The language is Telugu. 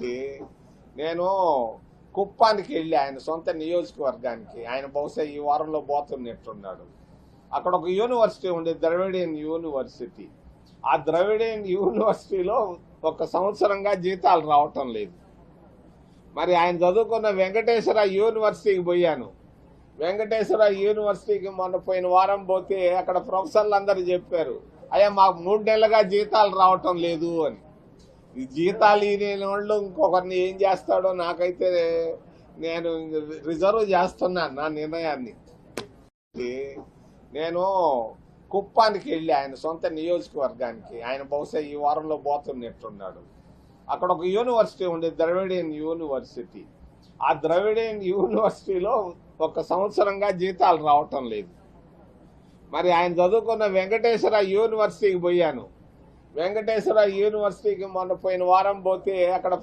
నేను కుప్పానికి వెళ్ళి ఆయన సొంత నియోజకవర్గానికి ఆయన బహుశా ఈ వారంలో పోతున్నట్టున్నాడు. అక్కడ ఒక యూనివర్సిటీ ఉంది ద్రవిడియన్ యూనివర్సిటీ. ఆ ద్రవిడియన్ యూనివర్సిటీలో ఒక సంవత్సరంగా జీతాలు రావటం లేదు. మరి ఆయన చదువుకున్న వెంకటేశ్వర యూనివర్సిటీకి పోయాను. వెంకటేశ్వర యూనివర్సిటీకి మొన్న పోయిన వారం పోతే అక్కడ ప్రొఫెసర్లు అందరూ చెప్పారు అయ్యా మాకు మూడు నెలలుగా జీతాలు రావటం లేదు అని. ఈ జీతాలు ఇని వాళ్ళు ఇంకొకరిని ఏం చేస్తాడో నాకైతే నేను రిజర్వ్ చేస్తున్నాను నా నిర్ణయాన్ని. నేను కుప్పానికి వెళ్ళి ఆయన సొంత నియోజకవర్గానికి ఆయన బహుశా ఈ వారంలో పోతున్నట్టున్నాడు. అక్కడ ఒక యూనివర్సిటీ ఉంది ద్రవిడియన్ యూనివర్సిటీ. ఆ ద్రవిడియన్ యూనివర్సిటీలో ఒక సంవత్సరంగా జీతాలు రావటం లేదు. మరి ఆయన చదువుకున్న వెంకటేశ్వర యూనివర్సిటీకి పోయాను. వెంకటేశ్వర యూనివర్సిటీకి మొన్న పోయిన వారం పోతే అక్కడ